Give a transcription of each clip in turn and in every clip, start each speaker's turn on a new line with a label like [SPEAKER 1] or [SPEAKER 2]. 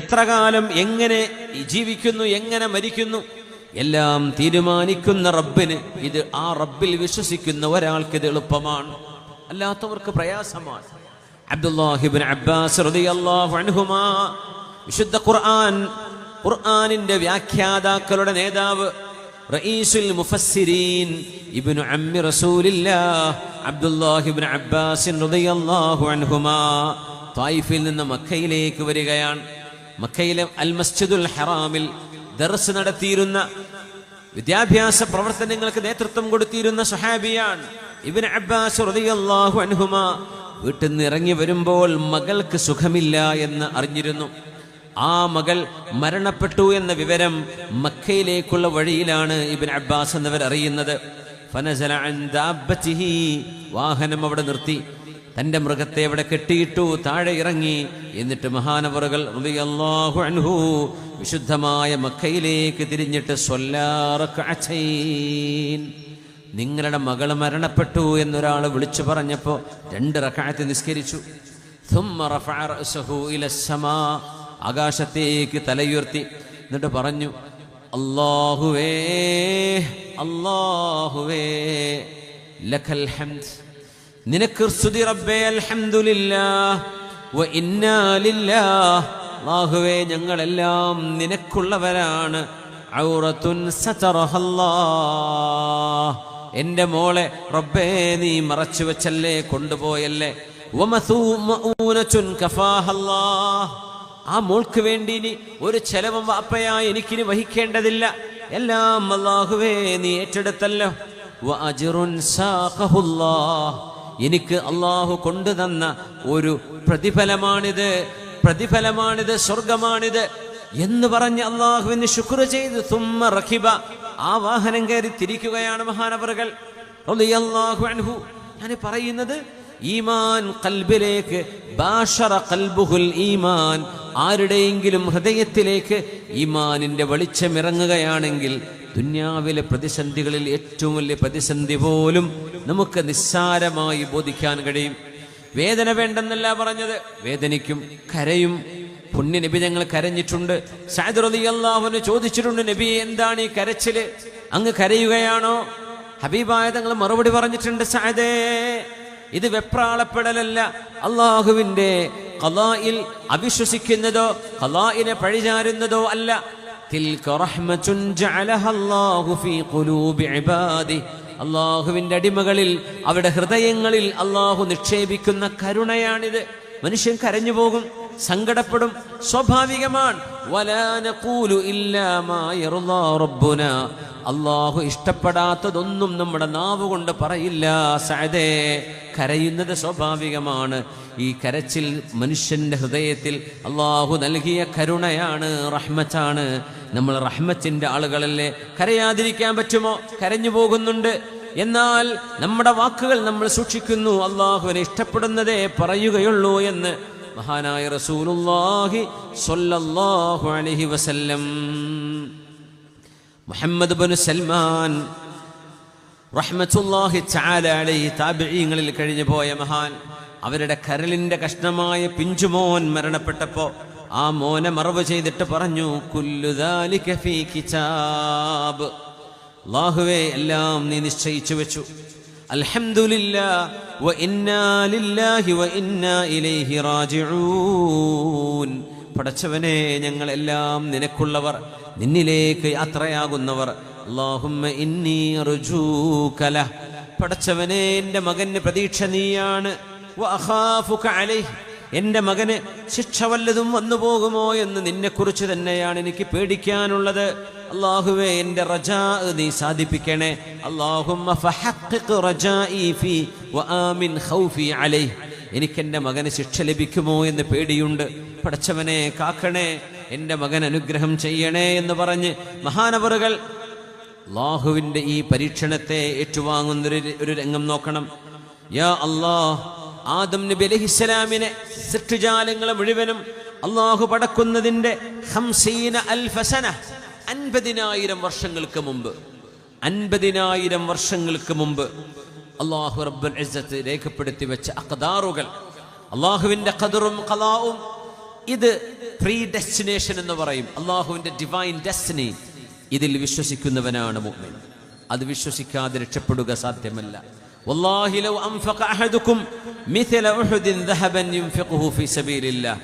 [SPEAKER 1] എത്ര കാലം എങ്ങനെ ജീവിക്കുന്നു എങ്ങനെ മരിക്കുന്നു എല്ലാം തീരുമാനിക്കുന്ന റബ്ബിന് ഇത് ആ റബ്ബിൽ വിശ്വസിക്കുന്ന ഒരാൾക്ക് ഇത് എളുപ്പമാണ്. അല്ലാത്തവർക്ക് പ്രയാസമാണ്. അബ്ദുല്ലാഹിബിൻ അബ്ബാസ് വിശുദ്ധ ഖുർആൻ ഖുർആനിന്റെ വ്യാഖ്യാതാക്കളുടെ നേതാവ് റഈസുൽ മുഫസ്സിരീൻ ഇബ്നു അമ്മി റസൂലില്ലാഹ് അബ്ദുല്ലാഹിബ്നു അബ്ബാസ് റളിയല്ലാഹു അൻഹുമാ തായിഫിൽ നിന്ന് മക്കയിലേക്ക് വരികയാണ്. മക്കയിലെ അൽ മസ്ജിദുൽ ഹറാമിൽ ദർസ് നടത്തിയിരുന്ന വിദ്യാഭ്യാസ പ്രവർത്തനങ്ങൾക്ക് നേതൃത്വം കൊടുത്തിരുന്ന സഹാബിയാണ് ഇബിൻ അബ്ബാസ് റളിയല്ലാഹു അൻഹുമ. വീട്ടിൽ നിന്ന് ഇറങ്ങി വരുമ്പോൾ മകൾക്ക് സുഖമില്ല എന്ന് അറിഞ്ഞിരുന്നു. ആ മകൾ മരണപ്പെട്ടു എന്ന വിവരം മക്കയിലേക്കുള്ള വഴിയിലാണ് ഇബിൻ അബ്ബാസ് എന്നവർ അറിയുന്നത്. ഫനസല. വാഹനം അവിടെ നിർത്തി. തന്റെ മൃഗത്തെ അവിടെ കെട്ടിയിട്ടു താഴെ ഇറങ്ങി. എന്നിട്ട് മഹാനവറുകൾ അൻഹു വിശുദ്ധമായ മക്കയിലേക്ക് തിരിഞ്ഞിട്ട് നിങ്ങളുടെ മകൾ മരണപ്പെട്ടു എന്നൊരാൾ വിളിച്ചു പറഞ്ഞപ്പോൾ രണ്ട് റക്കായത്ത് നിസ്കരിച്ചു. ആകാശത്തേക്ക് തലയുയർത്തി. എന്നിട്ട് പറഞ്ഞു അള്ളാഹുവേ അള്ളാഹുവേ ലഖൽ ഹംസ് നിനക്ക് സ്തുതി റബ്ബേ അൽഹംദുലില്ലാ വ ഞങ്ങളെല്ലാം നിനക്കുള്ളവരാണ്. എന്റെ മോളെ റബ്ബേ നീ മറച്ചു വെച്ചല്ലേ കൊണ്ടുപോയല്ലേ? ആ മോൾക്ക് വേണ്ടി ഇനി ഒരു ചെലവും വാപ്പയായി എനിക്കിനി വഹിക്കേണ്ടതില്ല. എല്ലാം അള്ളാഹുവേ നീ ഏറ്റെടുത്തല്ലോ. എനിക്ക് അള്ളാഹു കൊണ്ടുതന്ന ഒരു പ്രതിഫലമാണിത്. പ്രതിഫലമാണിത് സ്വർഗമാണിത് എന്ന് പറഞ്ഞ് അള്ളാഹുവിന് ശുക്ർ ചെയ്ത് തുമ്മ റഹിബ ആ വാഹനം കയറി തിരിക്കുകയാണ് മഹാനവറുകൾ. അൻഹു. ഞാൻ പറയുന്നത് ഈമാൻ കൽബിലേക്ക് ബാഷറ കൽബുഹുൽ ഈമാൻ ആരുടെയെങ്കിലും ഹൃദയത്തിലേക്ക് ഈമാനിന്റെ വെളിച്ചമിറങ്ങുകയാണെങ്കിൽ ദുന്യാവിലെ പ്രതിസന്ധികളിൽ ഏറ്റവും വലിയ പ്രതിസന്ധി പോലും നമുക്ക് നിസ്സാരമായി ബോധിക്കാൻ കഴിയും. വേദന വേണ്ടെന്നല്ല പറഞ്ഞത് വേദനിക്കും കരയും. പുണ്യ നബി ഞങ്ങൾ കരഞ്ഞിട്ടുണ്ട്. സഅദ് റളിയല്ലാഹുവിന് ചോദിച്ചിട്ടുണ്ട് നബി എന്താണ് ഈ കരച്ചിൽ? അങ്ങ് കരയുകയാണോ? ഹബീബായ തങ്ങൾ മറുപടി പറഞ്ഞിട്ടുണ്ട് സഅദേ ഇത് വെപ്രാളപ്പെടലല്ല. അള്ളാഹുവിന്റെ കലായിൽ അവിശ്വസിക്കുന്നതോ കലായിനെ പഴിചാരുന്നതോ അല്ല. അള്ളാഹുവിന്റെ അടിമകളിൽ അവരുടെ ഹൃദയങ്ങളിൽ അള്ളാഹു നിക്ഷേപിക്കുന്ന കരുണയാണിത്. മനുഷ്യൻ കരഞ്ഞു പോകും സങ്കടപ്പെടും സ്വാഭാവികമാണ്. അള്ളാഹു ഇഷ്ടപ്പെടാത്തതൊന്നും നമ്മുടെ നാവ് കൊണ്ട് പറയില്ല. സഅദേ കരയുന്നത് സ്വാഭാവികമാണ്. ഈ കരച്ചിൽ മനുഷ്യന്റെ ഹൃദയത്തിൽ അള്ളാഹു നൽകിയ കരുണയാണ് റഹ്മത്താണ്. നമ്മൾ റഹ്മത്തിന്റെ ആളുകളല്ലേ? കരയാതിരിക്കാൻ പറ്റുമോ? കരഞ്ഞു പോകുന്നുണ്ട്. എന്നാൽ നമ്മുടെ വാക്കുകൾ നമ്മൾ സൂക്ഷിക്കുന്നു. അള്ളാഹുവിനെ ഇഷ്ടപ്പെടുന്നതേ പറയുകയുള്ളൂ എന്ന് മഹാനായ റസൂലുല്ലാഹി സ്വല്ലല്ലാഹു അലൈഹി വസല്ലം. Muhammad bin Salman. റഹ്മത്തുല്ലാഹി അലൈഹി താബിഈങ്ങളിൽ കഴിഞ്ഞു പോയ മഹാൻ. അവരുടെ കരളിന്റെ കഷ്ണമായ പിഞ്ചുമോൻ മരണപ്പെട്ടപ്പോ ആ മോനെ മറവ് ചെയ്തിട്ട് പറഞ്ഞു കുല്ലു ദാലിക ഫീ കിതാബ്. അല്ലാഹുവേ എല്ലാം നീ നിശ്ചയിച്ചു വെച്ചു. അൽഹംദുലില്ലാ വ ഇന്നാ ലില്ലാഹി വ ഇന്നാ ഇലൈഹി റാജിഊൻ. പടച്ചവനെ ഞങ്ങളെല്ലാം നിനക്കുള്ളവർ നിന്നിലേക്ക് യാത്രയാകുന്നവർ. ഇന്നി പടച്ചവനെ എന്റെ മകന് പ്രതീക്ഷ നീയാണ്. എന്റെ മകന് ശിക്ഷ വല്ലതും വന്നു പോകുമോ എന്ന് നിന്നെക്കുറിച്ച് തന്നെയാണ് എനിക്ക് പേടിക്കാനുള്ളത്. അള്ളാഹുവെ എന്റെ റജാ നീ സാധിപ്പിക്കണേ. ഖൗഫി അലൈഹി. എനിക്കെന്റെ മകന് ശിക്ഷ ലഭിക്കുമോ എന്ന് പേടിയുണ്ട്. പടച്ചവനെ കാക്കണേ എന്റെ മകൻ അനുഗ്രഹം ചെയ്യണേ എന്ന് പറഞ്ഞ് മഹാനവറുകൾ അള്ളാഹുവിന്റെ ഈ പരീക്ഷണത്തെ ഏറ്റുവാങ്ങുന്നൊരു ഒരു രംഗം നോക്കണം. യാ അള്ളാഹ് ആദം നബി അലഹിസ്സലാമിനെ സൃഷ്ടിജാലങ്ങളെ മുഴുവനും അള്ളാഹു പടക്കുന്നതിന്റെ അൻപതിനായിരം വർഷങ്ങൾക്ക് മുമ്പ് അൻപതിനായിരം വർഷങ്ങൾക്ക് മുമ്പ് അള്ളാഹു റബ്ബുൽ രേഖപ്പെടുത്തി വെച്ച അഖദാറുകൾ അള്ളാഹുവിന്റെ ഖദറും ഖലാവും ഇത് പ്രീ ഡെസ്റ്റിനേഷൻ എന്ന് പറയും അള്ളാഹുവിന്റെ ഡിവൈൻ ഡെസ്റ്റിനി ഇതിൽ വിശ്വസിക്കുന്നവനാണ് മുഅ്മിൻ അത് വിശ്വസിക്കാതെ രക്ഷപ്പെടുക സാധ്യമല്ല والله لو أنفق أحدكم مثل أحد ذهبا ينفقه في سبيل الله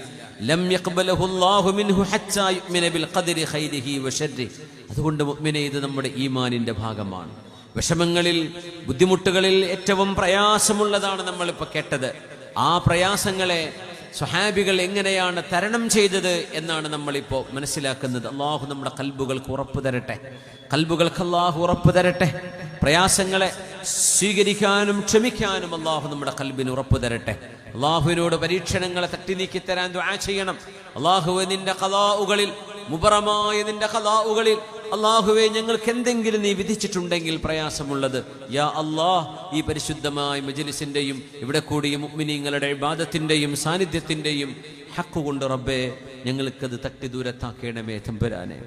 [SPEAKER 1] لم يقبله الله منه حتى يؤمن بالقدر خيره وشره അതുകൊണ്ട് മുഅ്മിനെ ഇത് നമ്മുടെ ഈമാനിന്റെ ഭാഗമാണ് വിഷമങ്ങളിൽ ബുദ്ധിമുട്ടുകളിൽ ഏറ്റവും പ്രയാസമുള്ളതാണ് നമ്മളിപ്പോൾ കേട്ടത് ആ പ്രയാസങ്ങളെ സ്വഹാബികൾ എങ്ങനെയാണ് തരണം ചെയ്തത് എന്നാണ് നമ്മളിപ്പോൾ മനസ്സിലാക്കുന്നത്. അള്ളാഹു നമ്മുടെ കൽബുകൾക്ക് ഉറപ്പ് തരട്ടെ. കൽബുകൾക്ക് അള്ളാഹു ഉറപ്പ് തരട്ടെ. പ്രയാസങ്ങളെ സ്വീകരിക്കാനും ക്ഷമിക്കാനും അള്ളാഹു നമ്മുടെ കൽബിന് ഉറപ്പ് തരട്ടെ. അള്ളാഹുവിനോട് പരീക്ഷണങ്ങളെ തട്ടി നീക്കി തരാൻ ചെയ്യണം. അള്ളാഹു നിന്റെ കലാവുകളിൽ മുബറമായ നിന്റെ കലാവുകളിൽ അള്ളാഹുവെ ഞങ്ങൾക്ക് എന്തെങ്കിലും നീ വിധിച്ചിട്ടുണ്ടെങ്കിൽ പ്രയാസമുള്ളത്. യാ അള്ളാഹ് ഈ പരിശുദ്ധമായ മജലിസിന്റെയും ഇവിടെ കൂടിയ മുഅ്മിനീങ്ങളുടെ ഇബാദത്തിന്റെയും സാന്നിധ്യത്തിന്റെയും ഹക്കുകൊണ്ട് റബ്ബെ ഞങ്ങൾക്കത് തട്ടി ദൂരത്താക്കേണമേ തമ്പുരാനെ.